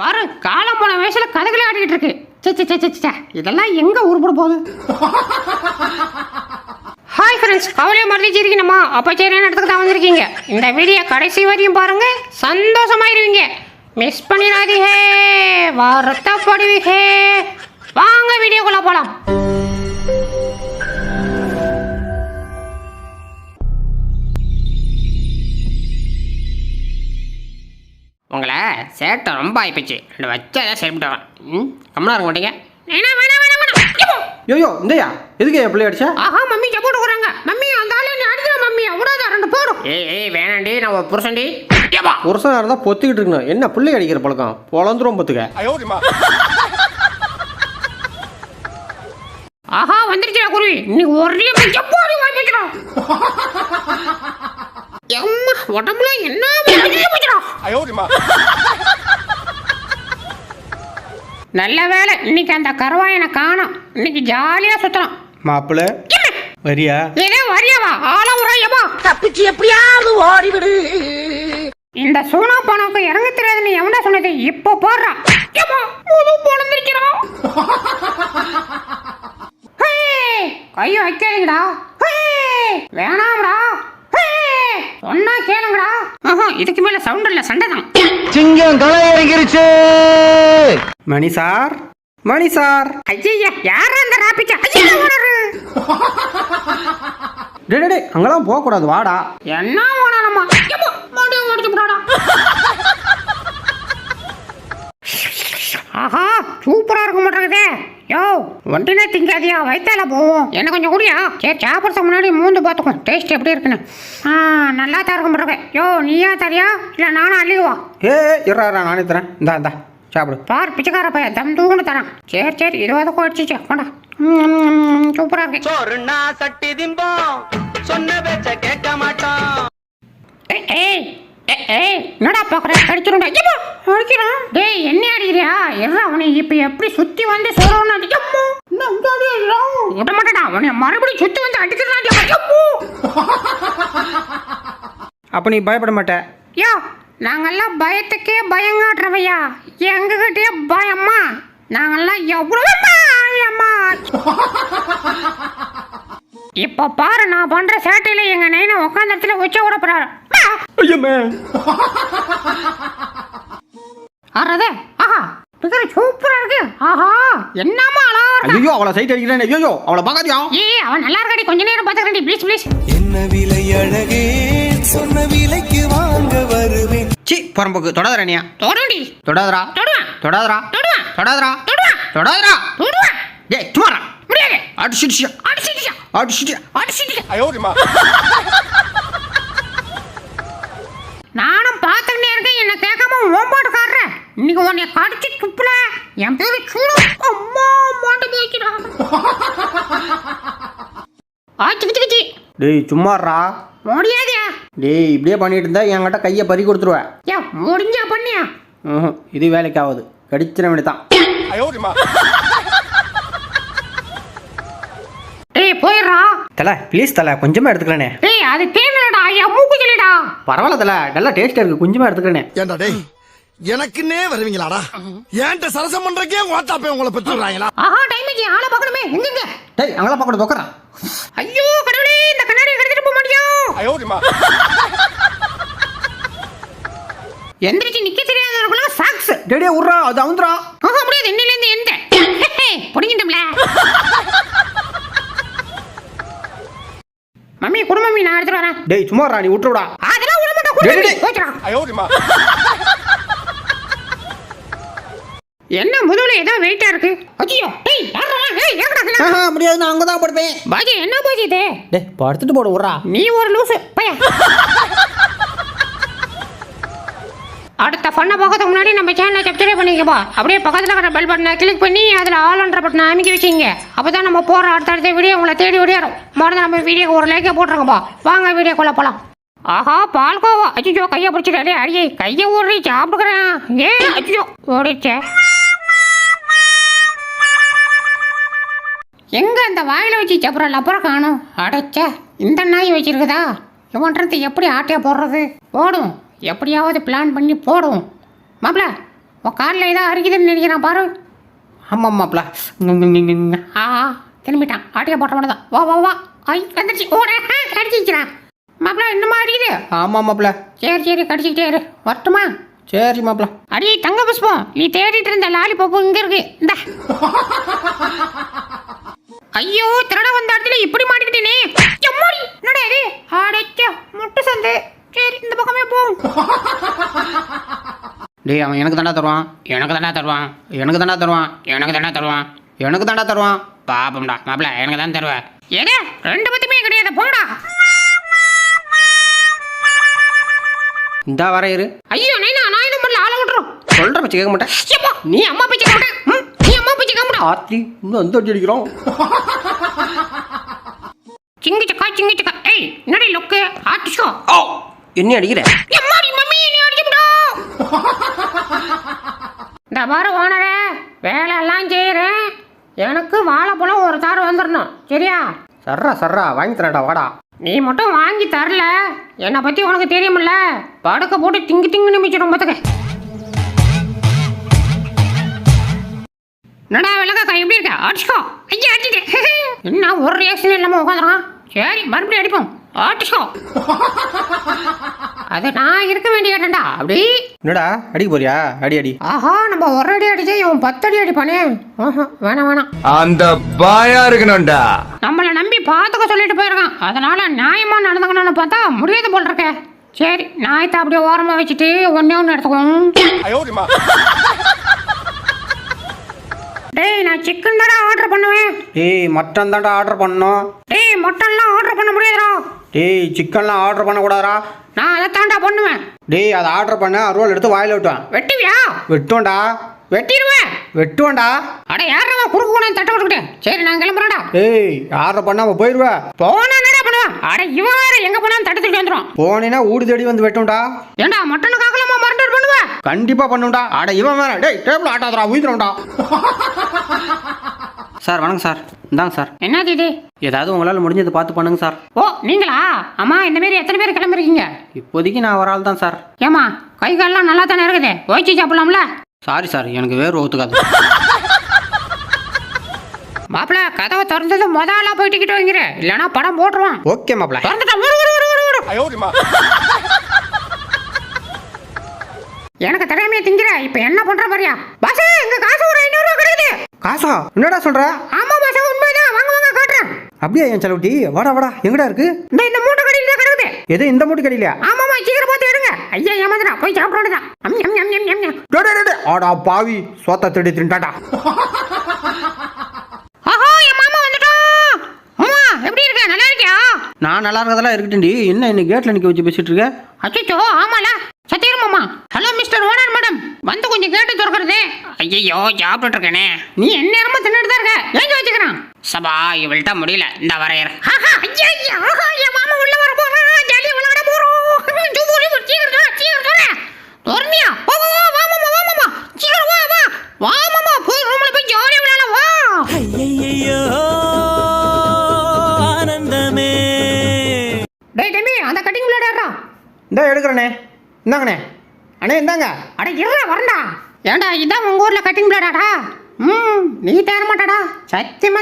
பாரு காலம் போன வயசுல கதைகளே ஆடிக்கிட்டு இருக்கு. சே சே, சே சே, சே இதெல்லாம் எங்க உருப்பட போகுது? ஹாய் ஃப்ரெண்ட்ஸ் கவலையை மறந்துச்சிருக்கீங்கம்மா அப்போ சரியான இடத்துக்கு தான் வந்திருக்கீங்க? இந்த வீடியோ கடைசி வரையும் பாருங்க. சந்தோஷமாயிருவீங்க. மிஸ் பண்ணிடாதீங்க. வருத்தப்படுவீங்க வாங்க வீடியோக்குள்ள போலாம். உங்களை சேட்டை ரொம்ப ஆயிப்போச்சு. ரெண்டு வச்சா சரிப்பட்டு வரேன் ம்? கம்மனா இருக்க மாட்டீங்க வேணா வேணா வேணா வேணா எப்போ? யோயோ இந்தயா? எதுக்கு என் பிள்ளை அடிச்சா? ஆஹா மம்மி சப்போர்ட் போறாங்க மம்மி அந்த ஆளு நீ அடிக்கிற மம்மி. விடாத ரெண்டு போடும் ஏய் ஏய் வேணாண்டி நான் ஒரு புருஷன்டி. புருஷனாக இருந்தால் பொத்திக்கிட்டு இருக்கணும். என்ன பிள்ளை அடிக்கிற பழக்கம்? பொழந்துரும் பொத்துக்க. ஆஹா வந்துருச்சுடா குருவி. இன்னைக்கு ஒரே எப்போது வாங்கிக்கிறோம் எம்மா உடம்புல என்ன நல்ல வேலை இன்னைக்கு அந்த கருவாயனை காணோம். இன்னைக்கு ஜாலியா சுத்தலாம் மாப்பிள்ளை வரியா? ஏதே வரியாவா? ஆளா உரையவா? தப்பிச்சு எப்படியாவது ஓடிவிடு. இந்த சோனா பணம் இறங்க தெரியாதுன்னு எவனா சொன்னது? இப்போ போடுறான். ஹே, கையை வைக்காதீங்கடா. ஹே, வேணாம்டா. ஹே, சொன்னா கேளுங்கடா. ஆஹா, இதுக்கு மேல சவுண்ட் இல்ல சண்டை தான். சிங்கம் களை இறங்கிருச்சு மணி சார் மணி சார். ஐயா யாரா அந்த ராப்பிச்சா ஐயா ஓனரு. டே டே, டே அங்கெல்லாம் போகக்கூடாது வாடா. என்ன ஓனரம்மா ஏம்மா, மறுபடியும் ஓடிச்சு போடாடா ஆஹா சூப்பரா இருக்க மாட்டேங்குதே யோ ஒன்றினே திங்காதியா வயிற்றால போவோம் என்ன கொஞ்சம் குடியா? சரி சாப்பிட்றதுக்கு முன்னாடி மூந்து பார்த்துக்கோ. டேஸ்ட் எப்படி இருக்குன்னு. ஆ நல்லா தான் இருக்க. மாட்டேங்க யோ நீயா தரியா இல்லை நானும் அள்ளிக்குவா ஏ இரா நானே தரேன். இந்தா இந்தா சாப்பிடு. பார் பிச்சைக்கார பையன். தம் தூக்குன்னு தரேன். சரி சரி இருபது கோடிச்சிச்சு கொண்டா சூப்பரா இருக்கு. சோறுனா சட்டி திம்போம். சொன்ன பேச்ச கேட்க மாட்டோம். ஏய் என்னடா பார்க்குற? கடிச்சிருண்டா ஐயோ அடிக்கிறான். டேய் என்ன அடிக்கிறியா? எர்ரா அவனை இப்போ எப்படி சுற்றி வந்து சொல்கிறவன் அடிக்கம்மோ விட மாட்டேடா. அவனை மறுபடியும் சுற்றி வந்து அடிக்கிறான் அப்போ நீ பயப்பட மாட்ட. யோ நாங்கெல்லாம் பயத்துக்கே பயங்காட்டுறவையா? எங்ககிட்டயே பயமா நாங்கெல்லாம் எவ்வளவு அம்மா இப்ப பாரு நான் பண்ற சேட்டையில எங்க நைனா உட்காந்த இடத்துல உச்ச விட போறாரு. ஐயம்மே ஆறாதே? ஆஹா. பிகர் சூப்பரா இருக்கு. ஆஹா. என்னமா அழகா ஐயோ அவளை சைட் அடிக்கிறேன். ஐயோ அவளை பார்க்காதியா? ஏய் அவன் நல்லா இருக்காடி. கொஞ்ச நேரம் பாத்துக்கிறேன் ப்ளீஸ் ப்ளீஸ் என்ன விலை அழகே? சொன்ன விலைக்கு வாங்க வருவேன். சி பரம்புக்கு தொடாதரா நீயா. தொடடி தொடாதரா தொடுவேன். தொடாதரா தொடுவேன். தொடாதரா தொடுவேன். தொடாதரா தொடுவேன். ஏய் சும்மாரா முடியாது. அடிச்சிடுச்சியா. அடிச்சிட்டியா அடிச்சிட்டியா அடிச்சிட்டியா நானும் இன்னைக்கு உன்னை கடிச்சு துப்புல. என் பேரு சூடு. அம்மா மாட்டு போய்க்கிறா ஆச்சு கிச்சு கிச்சு டேய் சும்மாறா முடியாதியா டேய் இப்படியே பண்ணிட்டு இருந்தா என்கிட்ட கையை பறி கொடுத்துருவேன். ஏ முடிஞ்சா பண்ணியா ம்ஹும், இது வேலைக்கு ஆகுது கடிச்சிட வேண்டியதான் டேய் போயிடுறா. தல ப்ளீஸ் தல கொஞ்சமா எடுத்துக்கிறேனே டேய் அது தேவையில்லடா. என் மூக்கு சொல்லிடா. பரவாயில்ல தல நல்லா டேஸ்டா இருக்கு. கொஞ்சமா எடுத்துக்கிறேனே ஏண்டா டேய்? எனக்குன்னே வருவீங்களாடா? ஏன்ட்ட சரசம் பண்றக்கே ஓட்டாப்பே உங்களை பெற்றுறாங்களா ஆஹா டைம் ஆச்சு ஆளை பார்க்கணுமே. எங்கெங்க? டேய் அங்கெல்லாம் பக்கம் தொக்கறேன் ஐயோ கடவுளே இந்த கண்ணாடி எடுத்துட்டு போக மாட்டியா? எந்திரிச்சு நிக்க தெரியாதவர்களுக்கு சாக்ஸ் டேய் உர்றா அது அவுந்துரா ஆஹா முடியாது இன்னில இருந்து எந்த புடிங்கிட்டோம்ல. மம்மி குடு மம்மி நான் எடுத்துட்டு வரேன். டேய் சும்மாறா நீ விட்டுருடா. அதெல்லாம் விட மாட்டேன் டேய், டேய். என்ன முதுகுல ஏதோ வெயிட்டா இருக்கு? ஐயோ டேய் யாரா ஏய் ஏங்கடா கீழ ஆஹா முடியாது நான் அங்க தான் படுப்பேன். பாஜி என்ன பாஜி இது? டேய் படுத்துட்டு போடு உர்றா நீ ஒரு லூசு பைய அடுத்த ஃபன்னை பார்க்கறதுக்கு முன்னாடி நம்ம சேனலை சப்ஸ்கிரைப் பண்ணிக்கப்பா அப்படியே பக்கத்தில் இருக்கிற பெல் பட்டனை கிளிக் பண்ணி அதில் ஆல்ன்ற பட்டனை அமைக்க வச்சிங்க அப்போ தான் நம்ம போகிற அடுத்தடுத்த வீடியோ உங்களை தேடி ஓடியாரும். மறந்து நம்ம வீடியோக்கு ஒரு லைக்கை போட்டுருங்கப்பா வாங்க வீடியோக்குள்ளே போகலாம் ஆஹா பால்கோவா அச்சோ கையை பிடிச்சிட்டாரு அடியே கையை ஊறி சாப்பிடுக்கிறேன் ஏ அச்சோ ஓடிச்சே எங்க அந்த வாயில வச்சு சப்புறம் அப்புறம் காணும்? அடைச்சே இந்த நாய் வச்சிருக்குதா? இவன்றது எப்படி ஆட்டையா போடுறது? போடும். எப்படியாவது பிளான் பண்ணி போடும் மாப்பிள உன் காலில் ஏதோ அரிக்குதுன்னு நினைக்கிறான் பாரு. ஆமாம் மாப்பிள. ஆ திரும்பிட்டான். ஆட்டிய போட்ட தான். வா வா வா. ஐ வந்துருச்சு. ஓட கடிச்சிக்கிறான் மாப்பிள இன்னுமா அடிக்குது ஆமாம் மாப்பிள. சரி சரி கடிச்சிக்கிட்டே இரு. வரட்டுமா? சரி மாப்பிள. அடி தங்க புஷ்பம். நீ தேடிட்டு இருந்த லாலிபப்பு இங்க இருக்கு. இந்த. ஐயோ திருட வந்த இடத்துல இப்படி மாட்டிக்கிட்டேனே. எம்மாடி என்னடா இது? முட்டை சந்து. சரி இந்த பக்கமே போ டேய் அவன் எனக்கு தாண்டா தருவான். எனக்கு தாண்டா தருவான். எனக்கு தாண்டா தருவான். எனக்கு தாண்டா தருவான். எனக்கு தாண்டா தருவான். பாப்பம்டா மாப்பிள எனக்கு தான் தருவேன் ஏடா ரெண்டு பத்துமே கிடையாது போடா. இந்தா வர இரு. ஐயோ நைனா நான் என்ன பண்ணல? ஆள விட்டுறோம். சொல்கிற பச்சு கேட்க மாட்டேன். நீ அம்மா பிச்சை மாட்டேன் ஆத்தி இன்னும் அந்த அடி அடிக்கிறோம்? சிங்கி சக்கா சிங்கி சக்கா. ஏய் என்னடி லுக்கு? ஓ என்ன அடிக்கிற? எம்மாடி மம்மி அடிச்சுடா இந்த பாரு ஓனரே வேலை எல்லாம் செய்யறேன் எனக்கு வாழைப்பழம் ஒரு தார் வந்துடணும் சரியா? சர்ரா சர்ரா வாங்கி தரேன்டா வாடா. நீ மட்டும் வாங்கி தரல. என்னை பத்தி உனக்கு தெரியுமில்ல? படுக்க போட்டு திங்கு திங்கு நிமிச்சிடும் பார்த்துக்க என்னடா விளக்கா எப்படி இருக்க? அடிச்சுக்கோ ஐயா அடிச்சுட்டு என்ன ஒரு ரியாக்ஷன் இல்லாம உட்காந்துறான் சரி மறுபடியும் அடிப்போம். அடிச்சுக்கோ அது நான் இருக்க வேண்டிய இடம்டா. அப்படி. என்னடா அடிக்க போறியா? அடி அடி. ஆஹா நம்ம ஒரு அடி அடிச்சு இவன் பத்து அடி அடிப்பானே. ஆஹா வேணாம் வேணாம். அந்த பாயா இருக்கணும்டா. நம்மளை நம்பி பார்த்துக்க சொல்லிட்டு போயிருக்கான். அதனால நியாயமா நடந்துக்கணும்னு பார்த்தா முடியாது போல் இருக்க. சரி நாயத்தை அப்படியே ஓரமா வச்சுட்டு ஒன்னே ஒன்று எடுத்துக்குவோம் டேய் நான் சிக்கன் தானே ஆர்டர் பண்ணுவேன். டேய் மட்டன் தான்டா ஆர்டர் பண்ணோம். டேய் மட்டன்லாம் ஆர்டர் பண்ண முடியாதுடா. டேய் சிக்கன்லாம் ஆர்டர் பண்ணக்கூடாதா நான் அதை தாண்டா பண்ணுவேன். டேய் அதை ஆர்டர் பண்ண அருவாள் எடுத்து வாயில் விட்டுவான் வெட்டுவியா? வெட்டுவோம்டா வெட்டிடுவேன் வெட்டுவோம்டா அட யாரா குறுக்கு போன தட்ட விட்டுக்கிட்டேன் சரி நான் கிளம்புறேன்டா. டேய் ஆர்டர் பண்ணாம போயிடுவ போனா என்னடா பண்ணுவேன்? அட இவன் வேற எங்க போனாலும் தட்டு தூக்கி வந்துடும் போனீன்னா ஊடி தேடி வந்து வெட்டும்டா. ஏண்டா மட்டனுக்காகலாமா மறந்துட்டு பண்ணுவேன் கண்டிப்பா பண்ணும்டா. அட இவன் வேற. டேய் டேபிள் ஆட்டாதடா உயிர்றோம்டா சார் வணக்கம் சார். இந்தாங்க சார். என்னது இது? ஏதாவது உங்களால் முடிஞ்சது பார்த்து பண்ணுங்க சார். ஓ நீங்களா? அம்மா இந்த மாரி எத்தனை பேர் கிளம்புறீங்க இப்போதைக்கு நான் ஒரு ஆள் தான் சார். ஏமா கை கால்லாம் நல்லா தானே இருக்குது? ஓய்ச்சி சாப்பிடலாம்ல? சாரி சார் எனக்கு வேறு ஒத்துக்காது. மாப்பிள கதவை திறந்தது முத ஆளா போய் டிக்கெட் வாங்கிற இல்லைன்னா படம் போட்டுருவான். ஓகே மாப்பிள. திறந்துட்டான். எனக்கு தெரியாமையே திங்கிற. இப்ப என்ன பண்ற மாதிரியா பாசே எங்க காசு ஒரு ஐநூறு ரூபா கிடைக்குது காசா என்னடா சொல்ற? ஆமா பாசே உண்மைதான். வாங்க வாங்க காட்டுறேன். அப்படியா என் செலவுட்டி வாடா வாடா. எங்கடா இருக்கு? இந்த இந்த மூட்டை கடையில் கிடக்குது. எது இந்த மூட்டை கடையிலையா? ஆமாமா சீக்கிரம் பார்த்து எடுங்க ஐயா ஏமாந்துடா. போய் சாப்பிட வேண்டியதான் அம் எம் எம் எம் எம் டேய். ஆடா பாவி. சோத்த திருடி தின்ட்டாடா. ஆஹா என் மாமா வந்துட்டான் அம்மா எப்படி இருக்க? நல்லா இருக்கியா? நான் நல்லா இருக்கதெல்லாம் இருக்கட்டும்டி. என்ன இன்னைக்கு கேட்ல நிக்க வச்சு பேசிட்டு இருக்க? அச்சோ ஆமால சத்தியம் மாமா ஹலோ மிஸ்டர் ஓனர் மேடம் வந்து கொஞ்சம் கேட்டு திறக்கிறது ஐயோ சாப்பிட்டு இருக்கேனே. நீ என்ன நேரமா தின்னுட்டு தான் இருக்க. ஏன் வச்சுக்கிறான்? சபா இவள்கிட்ட முடியல. இந்த வரையற. ஆஹா ஐயா ஐயா ஆஹா என் மாமா உள்ள வர போறான் ஜாலியா விளையாட போறோம். சீக்கிரம் சீக்கிரம் தர தோர்னியா வா வா வா வா மாமா வா மாமா. சீக்கிரம் வா வா. வா மாமா போய் ரூம்ல போய் ஜாலியா விளையாட வா. ஐயையோ ஆனந்தமே. டேய் தம்பி அந்த கட்டிங் விளையாடுறா. இந்தா எடுக்கிறனே. இந்தாங்கண்ணே. அண்ணே இந்தாங்க. அட இருடா வரண்டா. ஏண்டா இதான் உங்க ஊர்ல கட்டிங் பிளேடாடா ம் நீ தேர மாட்டாடா சத்தியமா